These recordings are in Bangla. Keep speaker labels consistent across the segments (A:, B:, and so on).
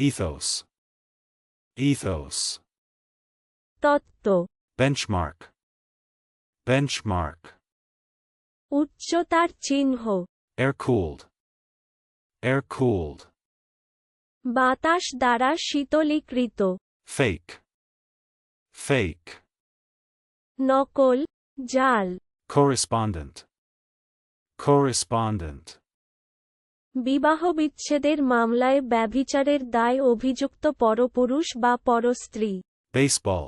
A: Ethos. Ethos.
B: তত্ত্ব
A: Benchmark. Benchmark.
B: উচ্চতার চিহ্ন
A: Air cooled. Air cooled.
B: বাতাস দ্বারা শীতলীকৃত
A: Fake. Fake.
B: নকল জাল
A: Correspondent. Correspondent.
B: বিবাহবিচ্ছেদের মামলায় ব্যভিচারের দায় অভিযুক্ত পরপুরুষ বা পরস্ত্রী
A: Baseball.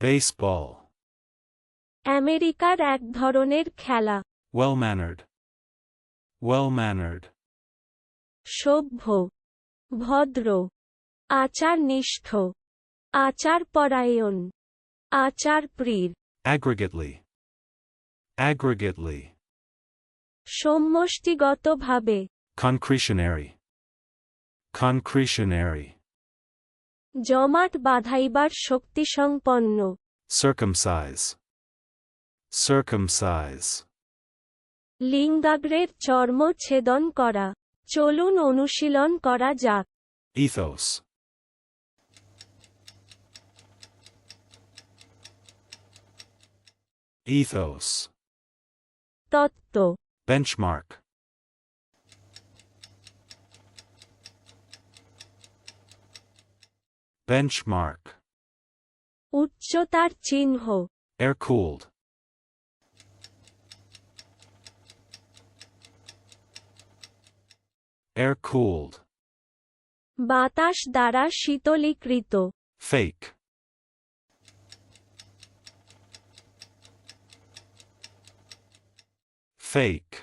A: Baseball.
B: আমেরিকার এক ধরনের খেলা
A: Well mannered. Well mannered.
B: সভ্য ভদ্র আচারনিষ্ঠ আচারপরায়ণ আচারপ্রিয়
A: Aggregately. Aggregately.
B: সমষ্টিগতভাবে।
A: কনক্রিশনারি কনক্রিশনারি
B: জমাট বাঁধাইবার শক্তি
A: সম্পন্ন সার্কমসাইজ সার্কমসাইজ
B: লিঙ্গাগ্রের চর্ম ছেদন করা। চলুন অনুশীলন করা যাক।
A: ইথোস ইথোস
B: তত্ত্ব।
A: Benchmark. Benchmark.
B: উচ্চতার চিহ্ন
A: Air cooled. Air cooled.
B: বাতাস দ্বারা শীতলীকৃত
A: Fake. Fake.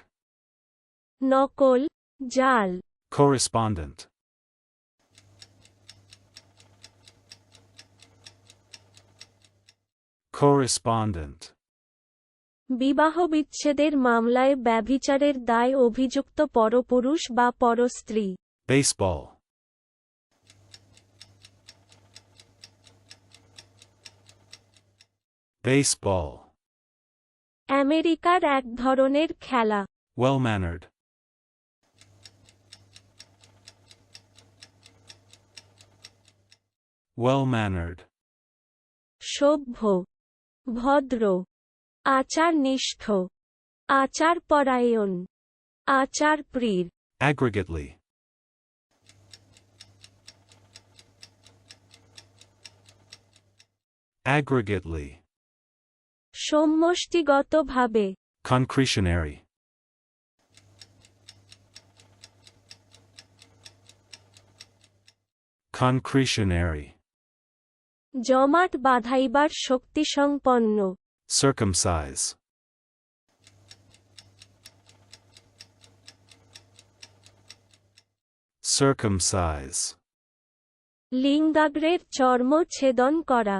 B: নকল জাল
A: Correspondent. Correspondent.
B: বিবাহবিচ্ছেদের মামলায় ব্যভিচারের দায় অভিযুক্ত পরপুরুষ বা পরস্ত্রী
A: Baseball. Baseball.
B: আমেরিকার এক ধরনের খেলা।
A: ওয়েল ম্যানার্ড ওয়েল ম্যানার্ড
B: সভ্য। ভদ্র। আচার নিষ্ঠ আচার
A: পরায়ণ আচার প্রীর aggregately.
B: সমষ্টিগতভাবে।
A: কনক্রিশনারি কনক্রিশনারি
B: জমাট বাঁধাইবার শক্তি
A: সম্পন্ন সার্কমসাইজ সার্কমসাইজ
B: লিঙ্গাগ্রের চর্ম ছেদন করা।